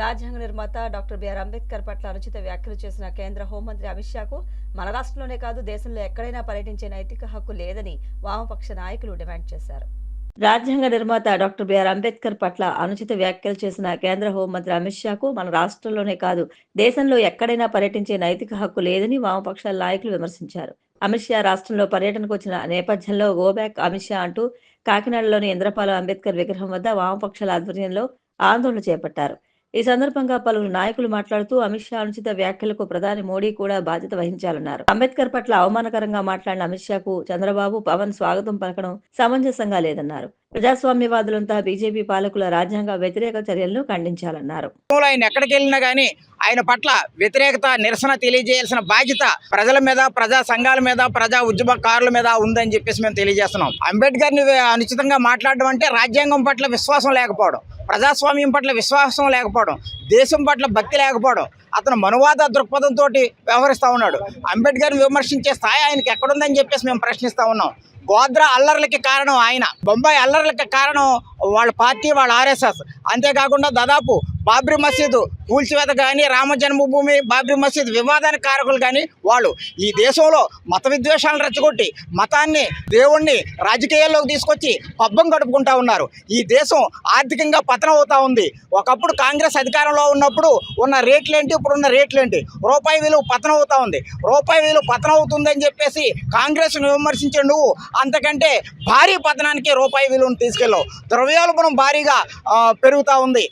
రాజ్యాంగ నిర్మాత doctor BR Ambedkar పట్ల అనుచిత వ్యాఖ్యలు చేసిన కేంద్ర హోంమంత్రి అమిత్ షాకు మన రాష్ట్రంలోనే కాదు దేశంలో ఎక్కడైనా పర్యటించే నైతిక హక్కు లేదని వామపక్ష నాయకులు డిమాండ్ చేశారు. రాజ్యాంగ నిర్మాత డాక్టర్ బిఆర్ అంబేద్కర్ పట్ల అనుచిత వ్యాఖ్యలు చేసిన కేంద్ర హోంమంత్రి అమిత్ షాకు మన రాష్ట్రంలోనే కాదు దేశంలో ఎక్కడైనా పర్యటించే నైతిక హక్కు లేదని వామపక్షాల నాయకులు విమర్శించారు. అమిత్ షా రాష్ట్రంలో పర్యటనకు వచ్చిన నేపథ్యంలో గోబ్యాక్ అమిత్ షా అంటూ కాకినాడలోని ఇంద్రపాల అంబేద్కర్ విగ్రహం వద్ద వామపక్షాల ఆధ్వర్యంలో ఆందోళన చేపట్టారు. ఈ సందర్భంగా పలువురు నాయకులు మాట్లాడుతూ అమిత్ షా అనుచిత వ్యాఖ్యలకు ప్రధాని మోడీ కూడా బాధ్యత వహించాలన్నారు. అంబేద్కర్ పట్ల అవమానకరంగా మాట్లాడిన అమిత్ షాకు చంద్రబాబు పవన్ స్వాగతం పలకడం సమంజసంగా లేదన్నారు. ప్రజాస్వామ్యవాదులంతా బీజేపీ పాలకుల రాజ్యాంగ వ్యతిరేక చర్యలను ఖండించాలన్నారు. ఆయన ఎక్కడికి వెళ్ళినా కానీ ఆయన పట్ల వ్యతిరేకత నిరసన తెలియజేయాల్సిన బాధ్యత ప్రజల మీద ప్రజా సంఘాల మీద ప్రజా ఉద్యమకారుల మీద ఉందని చెప్పేసి మేము తెలియజేస్తున్నాం. అంబేద్కర్ని అనుచితంగా మాట్లాడడం అంటే రాజ్యాంగం పట్ల విశ్వాసం లేకపోవడం. ప్రజాస్వామ్యం పట్ల విశ్వాసం లేకపోవడం దేశం పట్ల భక్తి లేకపోవడం అతను మనువాద దృక్పథంతో వ్యవహరిస్తూ ఉన్నాడు. అంబేద్కర్ని విమర్శించే స్థాయి ఆయనకి ఎక్కడుందని చెప్పేసి మేము ప్రశ్నిస్తూ ఉన్నాం. గోద్రా అల్లర్లకి కారణం ఆయన. బొంబాయి అల్లర్లకి కారణం వాళ్ళ పార్టీ వాళ్ళ ఆర్ఎస్ఎస్. అంతేకాకుండా దాదాపు బాబ్రీ మసీదు కూల్చివేత కానీ రామ జన్మభూమి బాబ్రీ మసీద్ వివాదానికి కారకులు కానీ వాళ్ళు ఈ దేశంలో మత విద్వేషాలను రెచ్చగొట్టి మతాన్ని దేవుణ్ణి రాజకీయాల్లోకి తీసుకొచ్చి పబ్బం గడుపుకుంటా ఉన్నారు. ఈ దేశం ఆర్థికంగా పతనం అవుతా ఉంది. ఒకప్పుడు కాంగ్రెస్ అధికారంలో ఉన్నప్పుడు ఉన్న రేట్లేంటి ఇప్పుడు ఉన్న రేట్లేంటి రూపాయి విలువ పతనం అవుతా ఉంది. రూపాయి విలువ పతనం అవుతుందని చెప్పేసి కాంగ్రెస్ను విమర్శించే నువ్వు అంతకంటే భారీ పతనానికి రూపాయి విలువను తీసుకెళ్ళావు. ద్రవ్యోల్బణం భారీగా పెరుగుతూ ఉంది.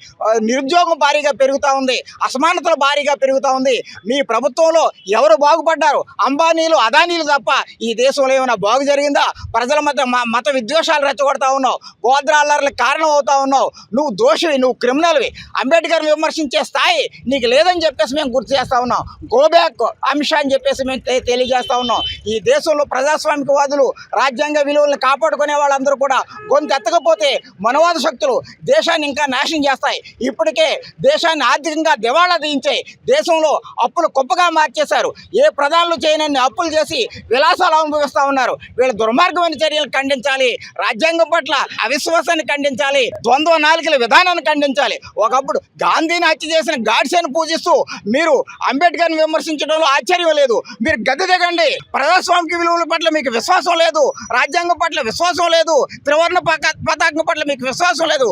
నిరుద్యోగం భారీగా పెరుగుతూ ఉంది. అసమానతలు భారీగా పెరుగుతూ ఉంది. మీ ప్రభుత్వంలో ఎవరు బాగుపడ్డారు? అంబానీలు అదానీలు తప్ప ఈ దేశంలో ఏమైనా బాగు జరిగిందా? ప్రజల మధ్య మ- మత విద్వేషాలు రెచ్చగొడతా ఉన్నావు. గోద్రాలర్లకు కారణం అవుతా ఉన్నావు. నువ్వు దోషివి నువ్వు క్రిమినల్వి. అంబేద్కర్ని విమర్శించే స్థాయి నీకు లేదని చెప్పేసి మేము గుర్తు చేస్తా ఉన్నాం. గోబ్యాక్ అమిత్ అని చెప్పేసి మేము తెలియజేస్తా ఉన్నాం. ఈ దేశంలో ప్రజాస్వామికవాదులు రాజ్యాంగ విలువలను కాపాడుకునే వాళ్ళందరూ కూడా గొంతు ఎత్తకపోతే మనవాద శక్తులు దేశాన్ని ఇంకా నాశనం చేస్తాయి. ఇప్పటికే దేశాన్ని ఆర్థిక ఆర్థికంగా దివాళా తీయించాయి దేశంలో అప్పులు కుప్పగా మార్చేశారు. ఏ ప్రధానులు చేయనన్ని అప్పులు చేసి విలాసాలు అనుభవిస్తూ ఉన్నారు. వీళ్ళ దుర్మార్గమైన చర్యలు ఖండించాలి. రాజ్యాంగం పట్ల అవిశ్వాసాన్ని ఖండించాలి. ద్వంద్వ నాలుకల విధానాన్ని ఖండించాలి. ఒకప్పుడు గాంధీని హత్య చేసిన గాడ్సేను పూజిస్తూ మీరు అంబేద్కర్ని విమర్శించడంలో ఆశ్చర్యం లేదు. మీరు గది దిగండి. ప్రజాస్వామిక విలువల పట్ల మీకు విశ్వాసం లేదు. రాజ్యాంగం పట్ల విశ్వాసం లేదు. త్రివర్ణ పతాకం పట్ల మీకు విశ్వాసం లేదు.